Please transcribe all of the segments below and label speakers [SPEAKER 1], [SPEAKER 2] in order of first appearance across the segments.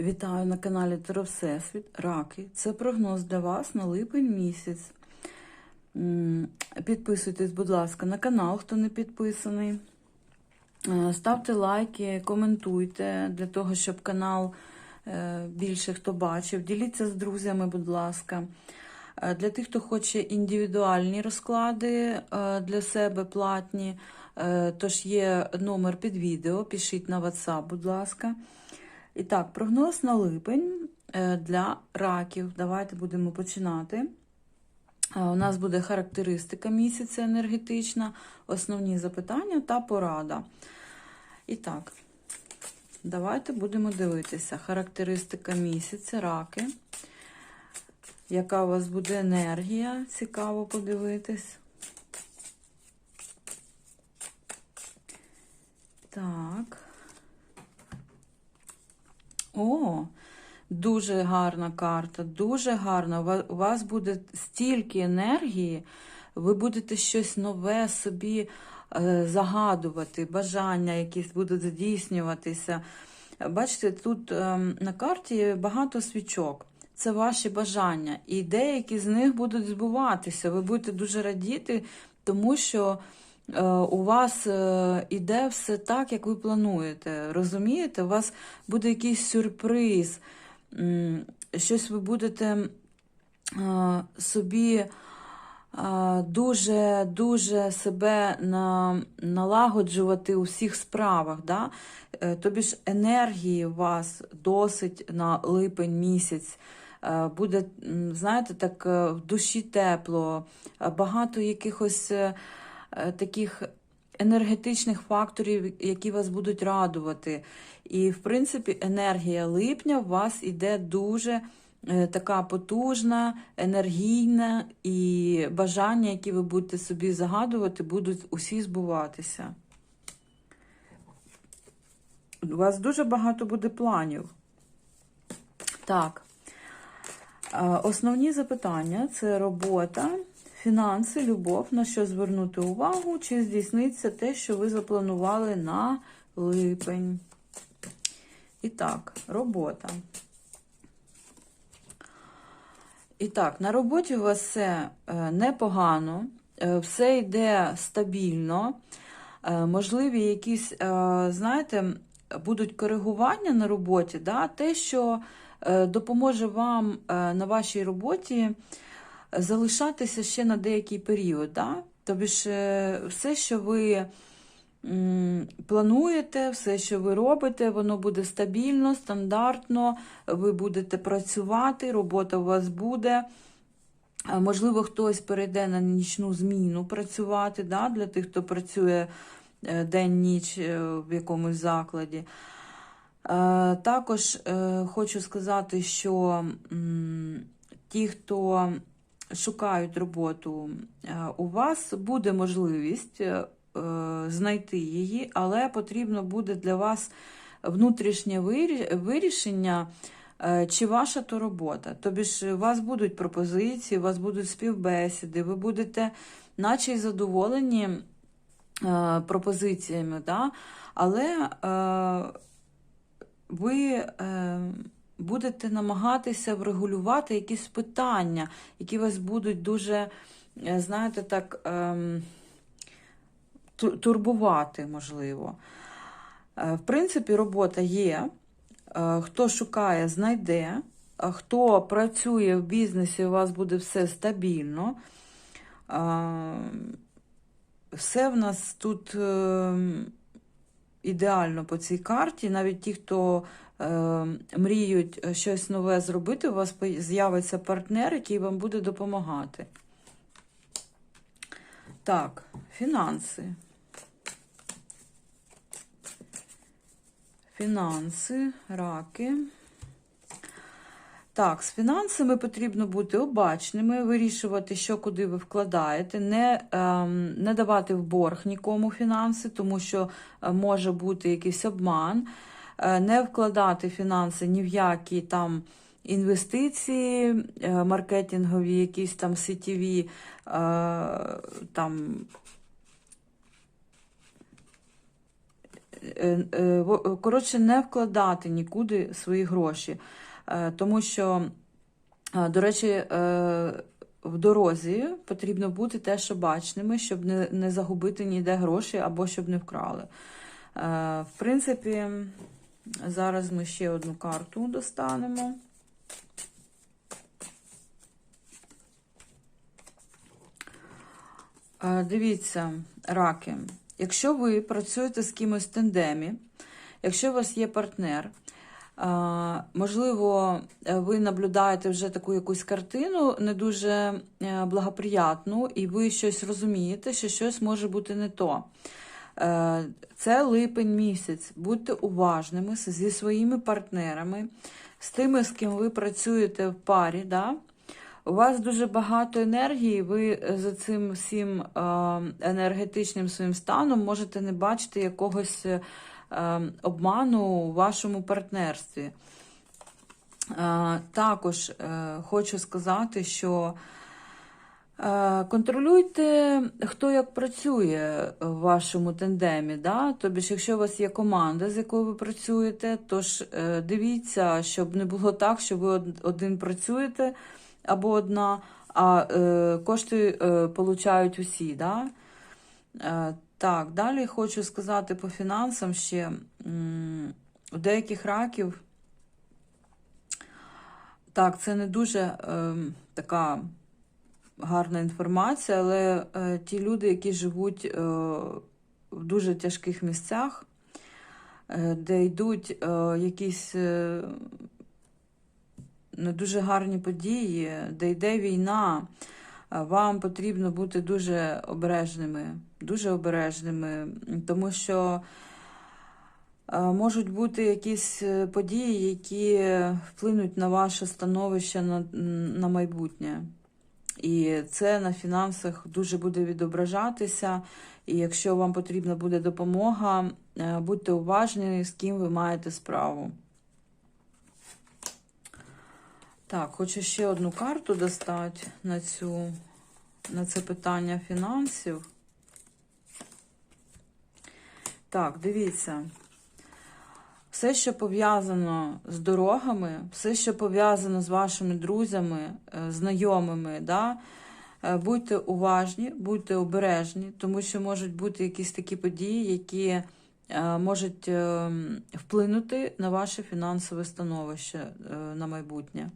[SPEAKER 1] Вітаю на каналі Всесвіт. Раки. Це прогноз для вас на липень місяць. Підписуйтесь, будь ласка, на канал, хто не підписаний. Е, Ставте лайки, коментуйте для того, щоб канал е, більше хто бачив. Діліться з друзями, будь ласка. Е, Для тих, хто хоче індивідуальні розклади для себе платні, тож є номер під відео, пишіть на WhatsApp, будь ласка. І так, прогноз на липень е, для раків. Давайте будемо починати. Е, У нас буде характеристика місяця енергетична, основні запитання та порада. І так, давайте будемо дивитися. Характеристика місяця, раки. Яка у вас буде енергія? Цікаво подивитись. Так. О, дуже гарна карта, дуже гарна. У вас буде стільки енергії, ви будете щось нове собі е, загадувати, бажання якісь будуть здійснюватися. Бачите, тут ем, на карті багато свічок. Це ваші бажання, і деякі з них будуть збуватися. Ви будете дуже радіти, тому що у вас е, іде все так, як ви плануєте. Розумієте? У вас буде якийсь сюрприз, щось ви будете е, собі дуже дуже себе налагоджувати у всіх справах. Да? Е, Тобі ж енергії у вас досить на липень місяць. Е, Буде, знаєте, так е, в душі тепло, е, багато якихось е, е, таких енергетичних факторів, які вас будуть радувати. І, в принципі, енергія липня у вас іде дуже е, така потужна, енергійна, і бажання, які ви будете собі загадувати, будуть усі збуватися. У вас дуже багато буде планів. Так. Е, Основні запитання це робота, фінанси, любов, на що звернути увагу, чи здійсниться те, що ви запланували на липень. І так, робота. І так, на роботі у вас все е, непогано, е, все йде стабільно. Е, Можливі якісь, знаєте, будуть коригування на роботі, да? те, що допоможе вам на вашій роботі залишатися ще на деякий період. Да? Тобі ж е, все, що ви плануєте, все, що ви робите, воно буде стабільно, стандартно, ви будете працювати, робота у вас буде. Е, Можливо, хтось перейде на нічну зміну працювати, да, для тих, хто працює е, день-ніч в якомусь закладі. Також хочу сказати, що ті, хто шукають роботу, е, у вас буде можливість е, знайти її, але потрібно буде для вас внутрішнє вирішення, е, чи ваша то робота. Тобі ж у вас будуть пропозиції, у вас будуть співбесіди, ви будете наче й задоволені пропозиціями, да? але ви будете намагатися врегулювати якісь питання, які вас будуть дуже, е, знаєте, так ем, турбувати, можливо. Е, В принципі, робота є. Е, Хто шукає, знайде. Хто працює в бізнесі, у вас буде все стабільно. Все в нас тут е, ідеально по цій карті. Навіть ті, хто мріють е, щось нове зробити, у вас з'явиться партнер, який вам буде допомагати. Так, фінанси. Фінанси, раки. Так, з фінансами потрібно бути обачними, вирішувати, що куди ви вкладаєте, не, ем, не давати в борг нікому фінанси, тому що е, може бути якийсь обман, Е, не вкладати фінанси ні в які там інвестиції, е, маркетингові, якісь там сетєві, е, там е, е, коротше, не вкладати нікуди свої гроші. Е, Тому що, е, до речі, е, в дорозі потрібно бути теж обачними, щоб не, загубити ніде гроші або щоб не вкрали. Е, В принципі, зараз ми ще одну карту достанемо. Е, Дивіться, раки. Якщо ви працюєте з кимось в тандемі, якщо у вас є партнер, е, можливо, ви наблюдаєте вже таку якусь картину не дуже е, благоприятну, і ви щось розумієте, що щось може бути не то. Е, Це липень місяць. Будьте уважними зі своїми партнерами, з тими, з ким ви працюєте в парі. Да? У вас дуже багато енергії, ви за цим всім е, енергетичним своїм станом можете не бачити якогось е, обману у вашому партнерстві. Е, Також е, хочу сказати, що е, контролюйте, хто як працює в вашому тандемі. Да? Тобто, якщо у вас є команда, з якою ви працюєте, то ж е, дивіться, щоб не було так, що ви один працюєте або одна, а е, кошти е, получають усі. Да? Е, так, далі хочу сказати по фінансам ще у деяких раків. Так, це не дуже е, така гарна інформація, але е, ті люди, які живуть е, в дуже тяжких місцях, е, де йдуть е, якісь е, не дуже гарні події, де йде війна, е, вам потрібно бути дуже обережними, дуже обережними, тому що е, можуть бути якісь е, події, які вплинуть на ваше становище на, на майбутнє. І це на фінансах дуже буде відображатися. І якщо вам потрібна буде допомога, е, будьте уважні, з ким ви маєте справу. Так, хочу ще одну карту достати на, цю, на це питання фінансів. Так, дивіться. Все, що пов'язано з дорогами, все, що пов'язано з вашими друзями, е, знайомими, да, е, будьте уважні, будьте обережні, тому що можуть бути якісь такі події, які е, можуть вплинути на ваше фінансове становище на майбутнє.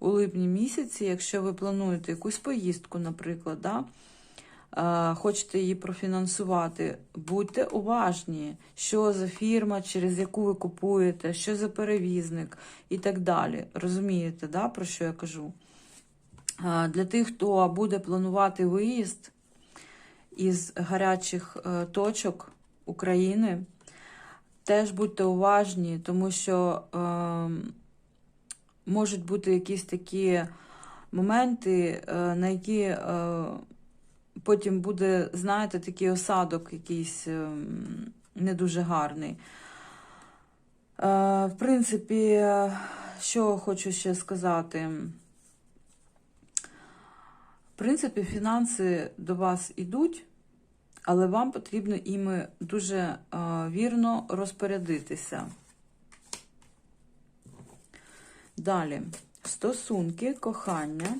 [SPEAKER 1] У липні місяці, якщо ви плануєте якусь поїздку, наприклад, да, хочете її профінансувати, будьте уважні, що за фірма, через яку ви купуєте, що за перевізник і так далі. Розумієте, да, про що я кажу? Для тих, хто буде планувати виїзд із гарячих е, точок України, теж будьте уважні, тому що е, можуть бути якісь такі моменти, е, на які е, потім буде, знаєте, такий осадок якийсь е, не дуже гарний. Е, В принципі, що хочу ще сказати. В принципі, фінанси до вас ідуть, але вам потрібно іми дуже е, вірно розпорядитися. Далі. Стосунки, кохання.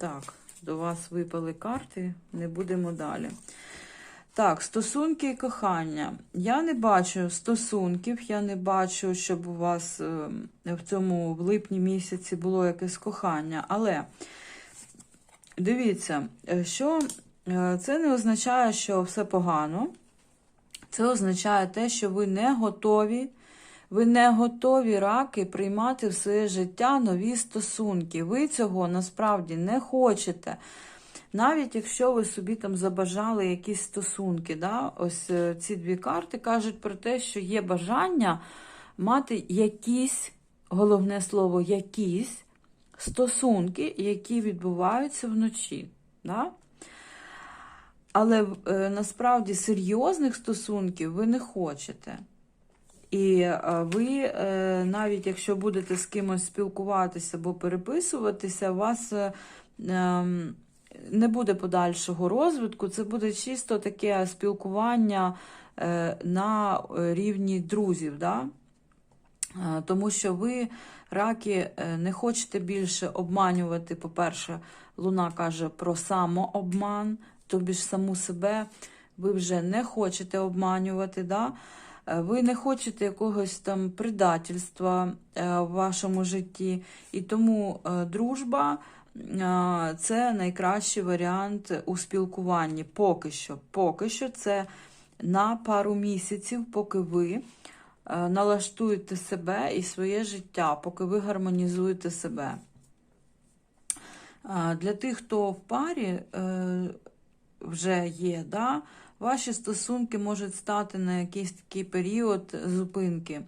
[SPEAKER 1] Так, до вас випали карти, не будемо далі. Так, стосунки і кохання. Я не бачу стосунків, я не бачу, щоб у вас е, в цьому в липні місяці було якесь кохання. Але дивіться, е, що е, це не означає, що все погано. Це означає те, що ви не готові, ви не готові раки приймати в своє життя нові стосунки. Ви цього насправді не хочете. Навіть якщо ви собі там забажали якісь стосунки, да? ось е, ці дві карти кажуть про те, що є бажання мати якісь, головне слово, якісь стосунки, які відбуваються вночі. Да? Але е, насправді серйозних стосунків ви не хочете. І е, ви, е, навіть якщо будете з кимось спілкуватися або переписуватися, у вас е, ем, не буде подальшого розвитку, це буде чисто таке спілкування на рівні друзів. Да? Тому що ви, раки, не хочете більше обманювати. По-перше, Луна каже про самообман, тобі ж саму себе ви вже не хочете обманювати. Да? Е, Ви не хочете якогось там предательства е, в вашому житті. І тому е, дружба це найкращий варіант у спілкуванні. Поки що. Поки що це на пару місяців, поки ви налаштуєте себе і своє життя, поки ви гармонізуєте себе. Для тих, хто в парі вже є, да, ваші стосунки можуть стати на якийсь такий період зупинки,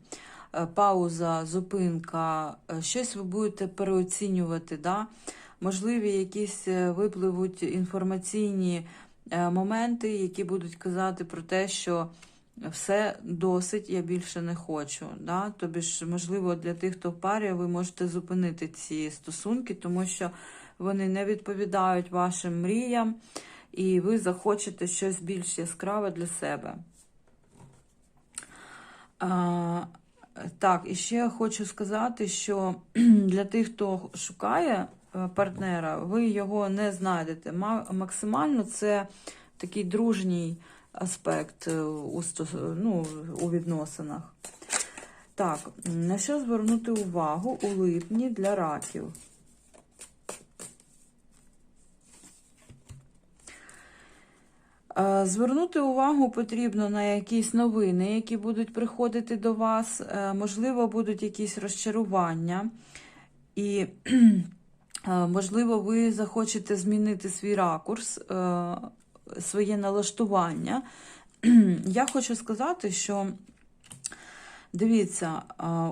[SPEAKER 1] Е, пауза, зупинка, е, щось ви будете переоцінювати. Да? Можливі якісь е, випливуть інформаційні моменти, які будуть казати про те, що все досить, я більше не хочу. Да? Тобі ж, можливо, для тих, хто в парі, ви можете зупинити ці стосунки, тому що вони не відповідають вашим мріям, і ви захочете щось більш яскраве для себе. А, так, і ще хочу сказати, що для тих, хто шукає е, партнера, ви його не знайдете. Максимально це такий дружній аспект е, у, ну, у відносинах. Так, на що звернути увагу у липні для раків? Звернути увагу потрібно на якісь новини, які будуть приходити до вас. Е, Можливо, будуть якісь розчарування, і, можливо, ви захочете змінити свій ракурс, е, своє налаштування. Я хочу сказати, що дивіться,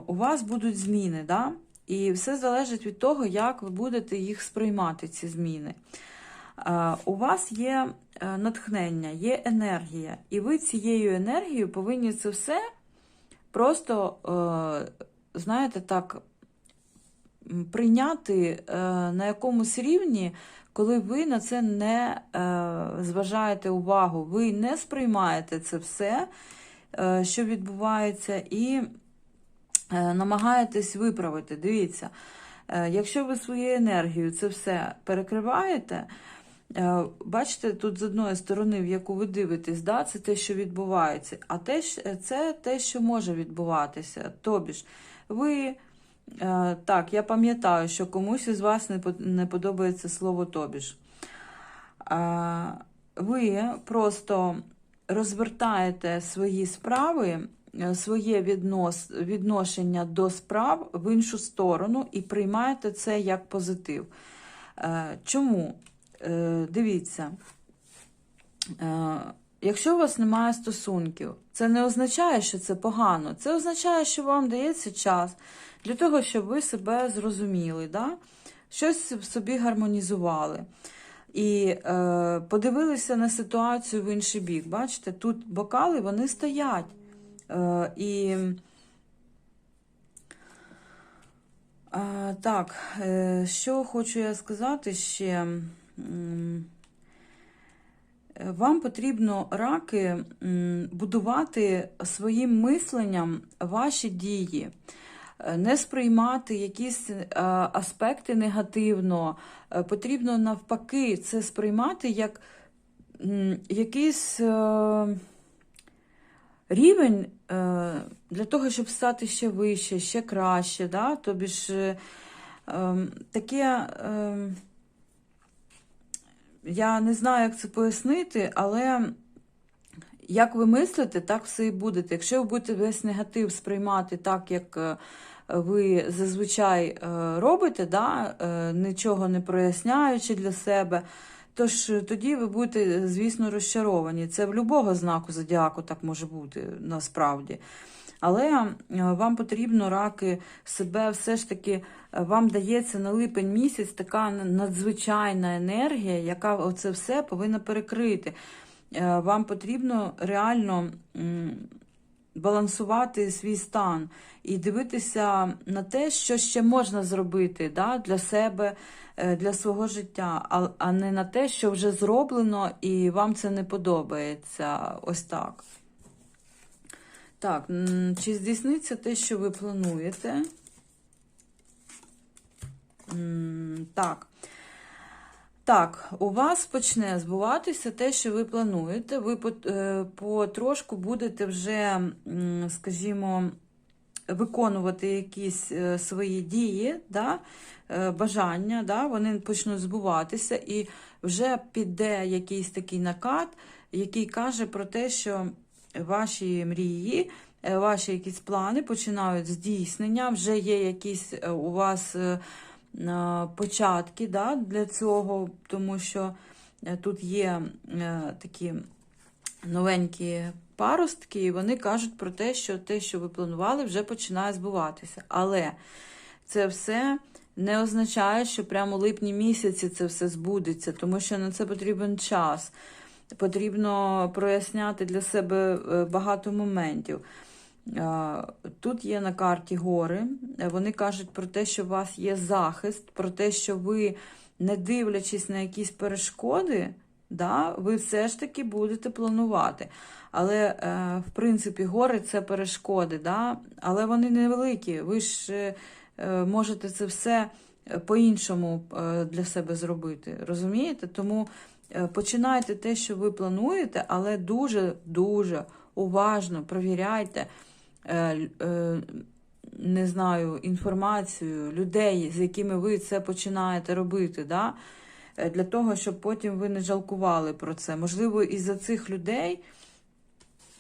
[SPEAKER 1] у вас будуть зміни, да? і все залежить від того, як ви будете їх сприймати, ці зміни. Е, У вас є е, натхнення, є енергія, і ви цією енергією повинні це все просто, е, знаєте, так, прийняти на якомусь рівні, коли ви на це не зважаєте увагу, ви не сприймаєте це все, що відбувається, і намагаєтесь виправити. Дивіться, якщо ви своєю енергією це все перекриваєте, Бачите, тут з одної сторони, в яку ви дивитесь, да, це те, що відбувається, а те, це те, що може відбуватися. Тобі ж, ви, е, так, я пам'ятаю, що комусь із вас не подобається слово тобі ж. Ви просто розвертаєте свої справи, е, своє віднос, відношення до справ в іншу сторону і приймаєте це як позитив. Е, Чому? Е, Дивіться, е, якщо у вас немає стосунків, це не означає, що це погано. Це означає, що вам дається час для того, щоб ви себе зрозуміли, да? щось в собі гармонізували. І е, подивилися на ситуацію в інший бік. Бачите, тут бокали вони стоять. Е, і е, так, е, що хочу я сказати ще. Вам потрібно раки будувати своїм мисленням ваші дії, Е, не сприймати якісь е, аспекти негативно. Е, Потрібно навпаки це сприймати як якийсь рівень для того, щоб стати ще вище, ще краще. Да? Тобі ж е, ем, таке. Я не знаю, як це пояснити, але як ви мислите, так все і будете. Якщо ви будете весь негатив сприймати так, як е, ви зазвичай е, робите, да, е, нічого не проясняючи для себе, то ж тоді ви будете, звісно, розчаровані. Це в будь-якого знаку зодіаку так може бути насправді. Але е, вам потрібно раки себе все ж таки, е, вам дається на липень місяць така надзвичайна енергія, яка оце все повинна перекрити. Е, Вам потрібно реально балансувати свій стан і дивитися на те, що ще можна зробити да, для себе, для свого життя, а не на те, що вже зроблено і вам це не подобається. Ось так. Так, чи здійсниться те, що ви плануєте? Так. Так, у вас почне збуватися те, що ви плануєте. Ви е, потрошку будете вже, скажімо, виконувати якісь е, свої дії, да, е, бажання, да, вони почнуть збуватися, і вже піде якийсь такий накат, який каже про те, що ваші мрії, е, ваші якісь плани починають здійснення, вже є якісь е, у вас. е, початки да, для цього, тому що тут є такі новенькі паростки, і вони кажуть про те, що те, що ви планували, вже починає збуватися. Але це все не означає, що прямо у липні місяці це все збудеться, тому що на це потрібен час. Потрібно проясняти для себе е, багато моментів. Е, Тут є на карті гори. Е, Вони кажуть про те, що у вас є захист, про те, що ви, не дивлячись на якісь перешкоди, да, ви все ж таки будете планувати. Але, в принципі, гори це перешкоди, да, але вони невеликі. Ви ж можете це все по-іншому для себе зробити. Розумієте? Тому починайте те, що ви плануєте, але дуже-дуже уважно провіряйте е, е, не знаю, інформацію людей, з якими ви це починаєте робити, да? Е, для того, щоб потім ви не жалкували про це. Можливо, із-за цих людей,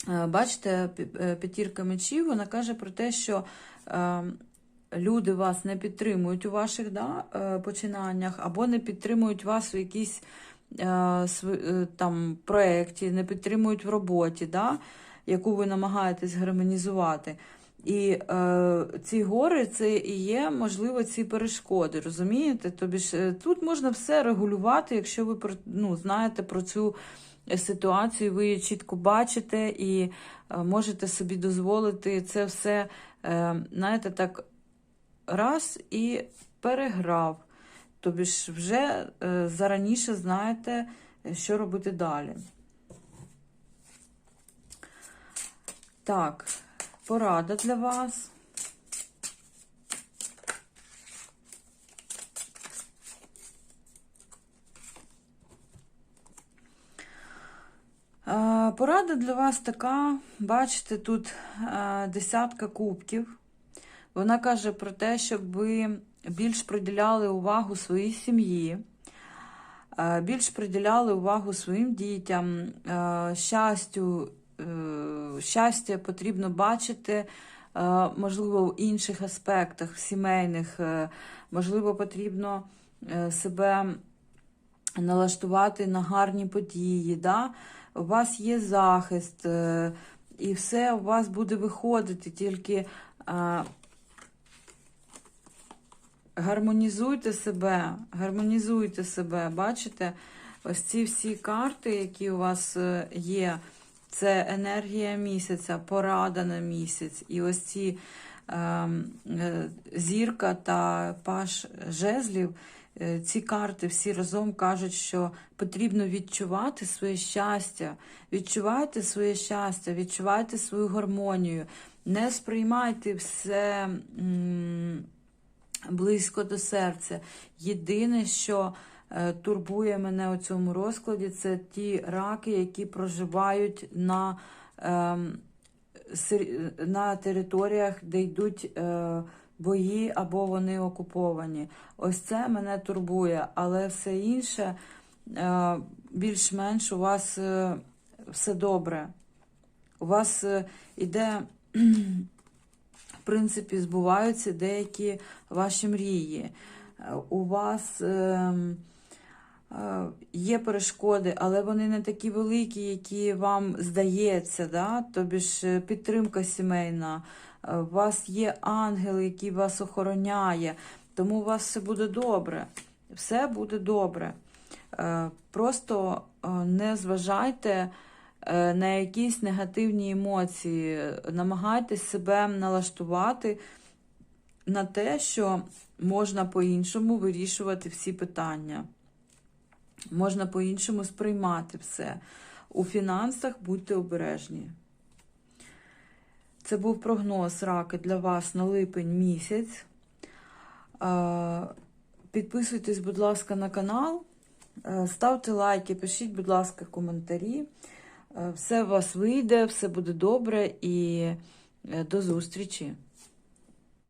[SPEAKER 1] е, бачите, е, п'ятірка мечів, вона каже про те, що е, люди вас не підтримують у ваших да, е, починаннях, або не підтримують вас у якійсь е, е, там, проєкті, не підтримують в роботі, да, яку ви намагаєтесь гармонізувати. І е, ці гори це і є, можливо, ці перешкоди, розумієте? Тобі ж е, тут можна все регулювати, якщо ви ну, знаєте про цю е, ситуацію, ви її чітко бачите і е, можете собі дозволити це все, е, знаєте, так раз і переграв. Тобі ж вже е, зараніше знаєте, е, що робити далі. Так, порада для вас. Е, Порада для вас така, бачите, тут десятка кубків. Вона каже про те, щоб ви більш приділяли увагу своїй сім'ї, е, більш приділяли увагу своїм дітям, е, щастю. Е, Щастя потрібно бачити, можливо, в інших аспектах, в сімейних, можливо, потрібно себе налаштувати на гарні події. Да? У вас є захист, і все у вас буде виходити, тільки гармонізуйте себе, гармонізуйте себе, бачите? Ось ці всі карти, які у вас е, є, це енергія місяця, порада на місяць. І ось ці ем, е, зірка та паш жезлів, е, ці карти всі разом кажуть, що потрібно відчувати своє щастя. Відчувайте своє щастя, відчувайте свою гармонію. Не сприймайте все. м, близько до серця. Єдине, що е, турбує мене у цьому розкладі, це ті раки, які проживають на, ем, на територіях, де йдуть е, бої або вони окуповані. Ось це мене турбує, але все інше е, більш-менш у вас все добре. У вас іде принципі, збуваються деякі ваші мрії. Е, У вас ем, е, є перешкоди, але вони не такі великі, які вам здається. Да? Тобі ж е, підтримка сімейна. У вас є ангел, який вас охороняє, тому у вас все буде добре. Все буде добре. Просто не зважайте на якісь негативні емоції. Намагайтесь себе налаштувати на те, що можна по-іншому вирішувати всі питання. Можна по-іншому сприймати все. У фінансах будьте обережні. Це був прогноз раки для вас на липень місяць. Е, Підписуйтесь, будь ласка, на канал. Е, Ставте лайки, пишіть, будь ласка, коментарі. Е, Все у вас вийде, все буде добре і е, до зустрічі!